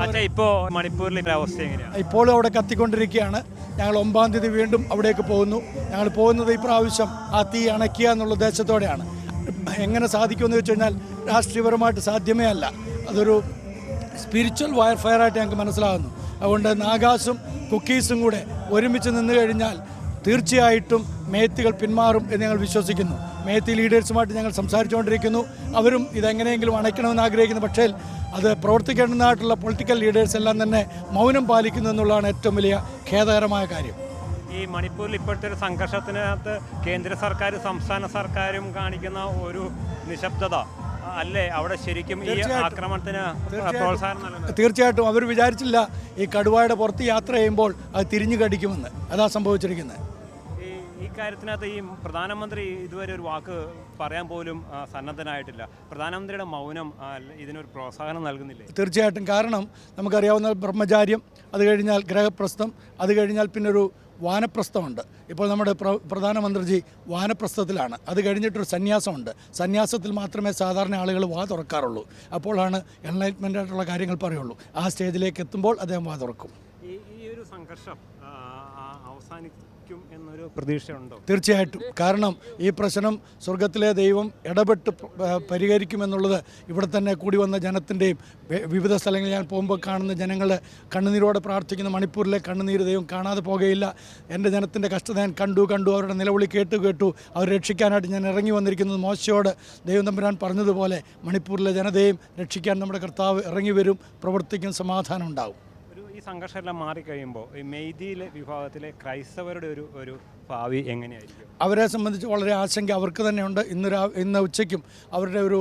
അച്ഛാ ഇപ്പോ മണിപ്പൂരിലെ അവസ്ഥ എങ്ങനെയാണ് ഇപ്പോഴും അവിടെ കത്തിക്കൊണ്ടിരിക്കുകയാണ്. ഞങ്ങൾ ഒമ്പാം തീയതി വീണ്ടും അവിടേക്ക് പോകുന്നു. ഞങ്ങൾ പോകുന്നത് ഈ പ്രാവശ്യം ആ തീ അണയ്ക്കുക എന്നുള്ള ഉദ്ദേശത്തോടെയാണ്. എങ്ങനെ സാധിക്കുമെന്ന് വെച്ച് കഴിഞ്ഞാൽ രാഷ്ട്രീയപരമായിട്ട് സാധ്യമേ അല്ല. അതൊരു സ്പിരിച്വൽ വയർ ഫയറായിട്ട് ഞങ്ങൾക്ക് മനസ്സിലാകുന്നു. അതുകൊണ്ട് നാഗാസും കുക്കീസും കൂടെ ഒരുമിച്ച് നിന്ന് കഴിഞ്ഞാൽ തീർച്ചയായിട്ടും മേത്തികൾ പിന്മാറും എന്ന് ഞങ്ങൾ വിശ്വസിക്കുന്നു. മേത്തി ലീഡേഴ്സുമായിട്ട് ഞങ്ങൾ സംസാരിച്ചുകൊണ്ടിരിക്കുന്നു. അവരും ഇതെങ്ങനെയെങ്കിലും അണയ്ക്കണമെന്ന് ആഗ്രഹിക്കുന്നു. പക്ഷേ അത് പ്രവർത്തിക്കേണ്ടതായിട്ടുള്ള പൊളിറ്റിക്കൽ ലീഡേഴ്സ് എല്ലാം തന്നെ മൗനം പാലിക്കുന്നു എന്നുള്ളതാണ് ഏറ്റവും വലിയ ഖേദകരമായ കാര്യം. ഈ മണിപ്പൂരിൽ ഇപ്പോഴത്തെ ഒരു സംഘർഷത്തിനകത്ത് കേന്ദ്ര സർക്കാർ സംസ്ഥാന സർക്കാരും കാണിക്കുന്ന ഒരു നിശബ്ദത അല്ലേ? അവിടെ ശരിക്കും ഈ. ആക്രമണത്തിന് പ്രോത്സാഹനം തീർച്ചയായിട്ടും. അവർ വിചാരിച്ചില്ല ഈ കടുവയുടെ പുറത്ത് യാത്ര ചെയ്യുമ്പോൾ അത് തിരിഞ്ഞു കടിക്കുമെന്ന് അതാ സംഭവിച്ചിരിക്കുന്നത്. ഈ കാര്യത്തിനകത്ത് ഈ പ്രധാനമന്ത്രി ഇതുവരെ ഒരു വാക്ക് പറയാൻ പോലും സന്നദ്ധനായിട്ടില്ല. പ്രധാനമന്ത്രിയുടെ മൗനം ഇതിനൊരു പ്രോത്സാഹനം നൽകുന്നില്ല? തീർച്ചയായിട്ടും. കാരണം നമുക്കറിയാവുന്ന ബ്രഹ്മചാര്യം അത് കഴിഞ്ഞാൽ ഗ്രഹപ്രസ്ഥം അത് കഴിഞ്ഞാൽ പിന്നെ ഒരു വാനപ്രസ്ഥമുണ്ട്. ഇപ്പോൾ നമ്മുടെ പ്ര പ്രധാനമന്ത്രിജി വാനപ്രസ്ഥത്തിലാണ്. അത് കഴിഞ്ഞിട്ടൊരു സന്യാസമുണ്ട്. സന്യാസത്തിൽ മാത്രമേ സാധാരണ ആളുകൾ വാ തുറക്കാറുള്ളൂ. അപ്പോഴാണ് എൻലൈറ്റ്മെന്റ് ആയിട്ടുള്ള കാര്യങ്ങൾ പറയുള്ളൂ. ആ സ്റ്റേജിലേക്ക് എത്തുമ്പോൾ അദ്ദേഹം വാ തുറക്കും. ഈ ഒരു സംഘർഷം അവസാനിക്കും എന്നൊരു പ്രതീക്ഷയുണ്ടോ? തീർച്ചയായിട്ടും. കാരണം ഈ പ്രശ്നം സ്വർഗത്തിലെ ദൈവം ഇടപെട്ട് പരിഹരിക്കുമെന്നുള്ളത് ഇവിടെ തന്നെ കൂടി വന്ന ജനത്തിന്റെയും വിവിധ സ്ഥലങ്ങളിൽ ഞാൻ പോകുമ്പോൾ കാണുന്ന ജനങ്ങൾ കണ്ണുനീരോടെ പ്രാർത്ഥിക്കുന്ന മണിപ്പൂരിലെ കണ്ണുനീര് ദൈവം കാണാതെ പോകുകയില്ല. എന്റെ ജനത്തിന്റെ കഷ്ടത ഞാൻ കണ്ടു കണ്ടു. അവരുടെ നിലവിളി കേട്ടു കേട്ടു. അവർ രക്ഷിക്കാനായിട്ട് ഞാൻ ഇറങ്ങി വന്നിരിക്കുന്നത് മോശയോട് ദൈവം തമ്പുരാൻ പറഞ്ഞതുപോലെ മണിപ്പൂരിലെ ജനതയും രക്ഷിക്കാൻ നമ്മുടെ കർത്താവ് ഇറങ്ങി വരും പ്രവർത്തിക്കും സമാധാനം ഉണ്ടാവും. ഒരു ഈ സംഘർഷം മാറിക്കഴിയുമ്പോൾ ഈ മെയ്തിയിലെ വിഭാഗത്തിലെ ക്രൈസ്തവരുടെ ഒരു ഒരു ഭാവി എങ്ങനെയായിരിക്കും? അവരെ സംബന്ധിച്ച് വളരെ ആശങ്ക അവർക്ക് തന്നെയുണ്ട്. ഇന്ന് രാ ഇന്ന് ഉച്ചയ്ക്കും അവരുടെ ഒരു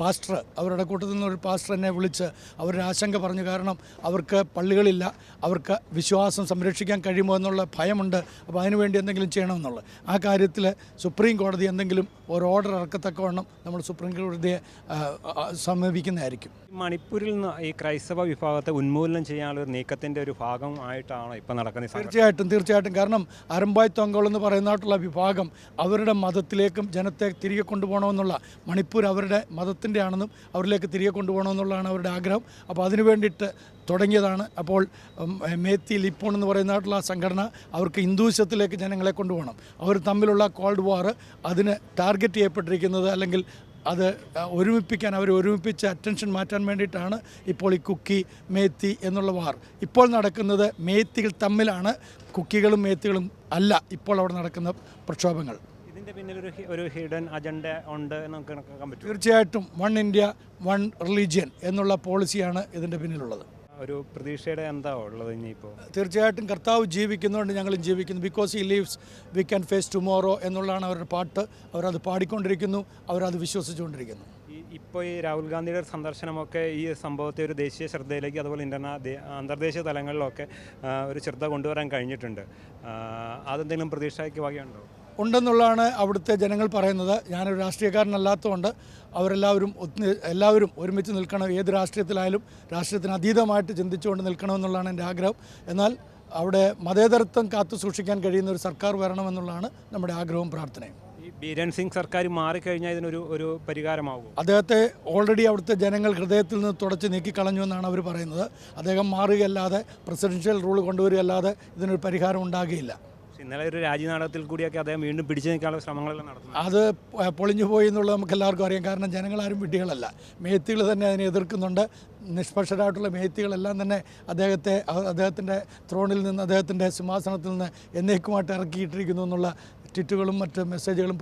പാസ്റ്റർ അവരുടെ കൂട്ടത്തിൽ നിന്നൊരു പാസ്റ്റർ എന്നെ വിളിച്ച് അവരുടെ ആശങ്ക പറഞ്ഞു. കാരണം അവർക്ക് പള്ളികളില്ല. അവർക്ക് വിശ്വാസം സംരക്ഷിക്കാൻ കഴിയുമോ എന്നുള്ള ഭയമുണ്ട്. അപ്പോൾ അതിനുവേണ്ടി എന്തെങ്കിലും ചെയ്യണമെന്നുള്ളത്. ആ കാര്യത്തിൽ സുപ്രീം കോടതി എന്തെങ്കിലും ഒരു ഓർഡർ ഇറക്കത്തക്കവണ്ണം നമ്മൾ സുപ്രീം കോടതിയെ സമീപിക്കുന്നതായിരിക്കും. മണിപ്പൂരിൽ നിന്ന് ഈ ക്രൈസ്തവ വിഭാഗത്തെ ഉന്മൂലനം ചെയ്യാനുള്ള ഒരു നീക്കത്തിന്റെ ഒരു ഭാഗമായിട്ടാണോ ഇപ്പോൾ നടക്കുന്നത് തീർച്ചയായിട്ടും തീർച്ചയായിട്ടും. കാരണം അരമ്പായ് തൊങ്കോൾ എന്ന് പറയുന്നതായിട്ടുള്ള വിഭാഗം അവരുടെ മതത്തിലേക്കും ജനത്തെ തിരികെ കൊണ്ടുപോകണമെന്നുള്ള മണിപ്പൂർ അവരുടെ മതത്തിന്റെ ആണെന്നും അവരിലേക്ക് തിരികെ കൊണ്ടുപോകണമെന്നുള്ളതാണ് അവരുടെ ആഗ്രഹം. അപ്പോൾ അതിനു വേണ്ടിയിട്ട് തുടങ്ങിയതാണ്. അപ്പോൾ മേത്തി ലിപ്പോൺ എന്ന് പറയുന്നതായിട്ടുള്ള സംഘടന അവർക്ക് ഹിന്ദുവിസത്തിലേക്ക് ജനങ്ങളെ കൊണ്ടുപോകണം. അവർ തമ്മിലുള്ള കോൾഡ് വാർ അതിന് ടാർഗറ്റ് ചെയ്യപ്പെട്ടിരിക്കുന്നത് അല്ലെങ്കിൽ അത് ഒരുമിപ്പിക്കാൻ അവർ ഒരുമിപ്പിച്ച് അറ്റൻഷൻ മാറ്റാൻ വേണ്ടിയിട്ടാണ് ഇപ്പോൾ ഈ കുക്കി മേത്തി എന്നുള്ള വാർ. ഇപ്പോൾ നടക്കുന്നത് മേത്തികൾ തമ്മിലാണ്. കുക്കികളും മേത്തികളും അല്ല ഇപ്പോൾ അവിടെ നടക്കുന്ന പ്രക്ഷോഭങ്ങൾ. ഇതിന്റെ പിന്നിൽ ഒരു ഒരു ഹിഡൻ അജണ്ട ഉണ്ട് എന്ന് നമുക്ക് കണക്കാക്കാൻ പറ്റും തീർച്ചയായിട്ടും വൺ ഇന്ത്യ വൺ റിലീജിയൻ എന്നുള്ള പോളിസിയാണ് ഇതിന്റെ പിന്നിലുള്ളത്. ഒരു പ്രതീക്ഷയുടെ എന്താ ഉള്ളത് ഇനിയിപ്പോൾ തീർച്ചയായിട്ടും കർത്താവ് ജീവിക്കുന്നതുകൊണ്ട് ഞങ്ങളും ജീവിക്കുന്നു. Because he lives we can face tomorrow എന്നുള്ളതാണ് അവരുടെ പാട്ട്. അവരത് പാടിക്കൊണ്ടിരിക്കുന്നു അവരത് വിശ്വസിച്ചുകൊണ്ടിരിക്കുന്നു. ഇപ്പോൾ ഈ രാഹുൽ ഗാന്ധിയുടെ സന്ദർശനമൊക്കെ ഈ സംഭവത്തെ ഒരു ദേശീയ ശ്രദ്ധയിലേക്ക് അതുപോലെ ഇന്റർനാ അന്തർദേശീയ തലങ്ങളിലൊക്കെ ഒരു ശ്രദ്ധ കൊണ്ടുവരാൻ കഴിഞ്ഞിട്ടുണ്ട്. അതെന്തെങ്കിലും പ്രതീക്ഷയ്ക്ക് വകയുണ്ടോ? ഉണ്ടെന്നുള്ളതാണ് അവിടുത്തെ ജനങ്ങൾ പറയുന്നത്. ഞാനൊരു രാഷ്ട്രീയക്കാരനല്ലാത്തതുകൊണ്ട് അവരെല്ലാവരും എല്ലാവരും ഒരുമിച്ച് നിൽക്കണം. ഏത് രാഷ്ട്രീയത്തിലായാലും രാഷ്ട്രീയത്തിന് അതീതമായിട്ട് ചിന്തിച്ചുകൊണ്ട് നിൽക്കണമെന്നുള്ളതാണ് എന്റെ ആഗ്രഹം. എന്നാൽ അവിടെ മതേതരത്വം കാത്തു സൂക്ഷിക്കാൻ കഴിയുന്ന ഒരു സർക്കാർ വരണമെന്നുള്ളതാണ് നമ്മുടെ ആഗ്രഹവും പ്രാർത്ഥനയും. ബീരൻ സിംഗ് സർക്കാർ മാറിക്കഴിഞ്ഞാൽ ഇതിനൊരു ഒരു പരിഹാരമാകും അദ്ദേഹത്തെ ഓൾറെഡി അവിടുത്തെ ജനങ്ങൾ ഹൃദയത്തിൽ നിന്ന് തുടച്ച് നീക്കിക്കളഞ്ഞു എന്നാണ് അവർ പറയുന്നത്. അദ്ദേഹം മാറുകയല്ലാതെ പ്രസിഡൻഷ്യൽ റൂൾ കൊണ്ടുവരികയല്ലാതെ ഇതിനൊരു പരിഹാരം ഉണ്ടാകുകയില്ല ഇന്നലെ ഒരു രാജ്യനാടകത്തിൽ കൂടിയൊക്കെ അദ്ദേഹം വീണ്ടും പിടിച്ചു നിൽക്കാനുള്ള ശ്രമങ്ങളെല്ലാം നടത്തുന്നു അത് പൊളിഞ്ഞു പോയി എന്നുള്ളത് നമുക്ക് എല്ലാവർക്കും അറിയാം. കാരണം ജനങ്ങളാരും വിഡ്ഢികളല്ല. മേത്തികൾ തന്നെ അതിനെ എതിർക്കുന്നുണ്ട്. നിഷ്പക്ഷരായിട്ടുള്ള മേത്തികളെല്ലാം തന്നെ അദ്ദേഹത്തെ അദ്ദേഹത്തിന്റെ ത്രോണിൽ നിന്ന് അദ്ദേഹത്തിന്റെ സിംഹാസനത്തിൽ നിന്ന് എന്നേക്കുമായിട്ട് ഇറക്കിയിട്ടിരിക്കുന്നു എന്നുള്ള ട്വിറ്റുകളും മറ്റ് മെസ്സേജുകളും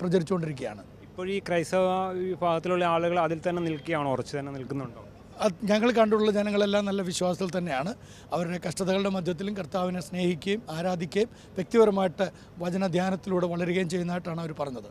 പ്രചരിച്ചുകൊണ്ടിരിക്കുകയാണ്. ഇപ്പോൾ ഈ ക്രൈസ്തവ വിഭാഗത്തിലുള്ള ആളുകൾ അതിൽ തന്നെ നിൽക്കുകയാണോ? ഉറച്ചു തന്നെ നിൽക്കുന്നുണ്ടോ? ഞങ്ങൾ കണ്ടുള്ള ജനങ്ങളെല്ലാം നല്ല വിശ്വാസത്തിൽ തന്നെയാണ്. അവരുടെ കഷ്ടതകളുടെ മധ്യത്തിലും കർത്താവിനെ സ്നേഹിക്കുകയും ആരാധിക്കുകയും വ്യക്തിപരമായിട്ട് വചന ധ്യാനത്തിലൂടെ വളരുകയും ചെയ്യുന്നതായിട്ടാണ് അവർ പറഞ്ഞത്.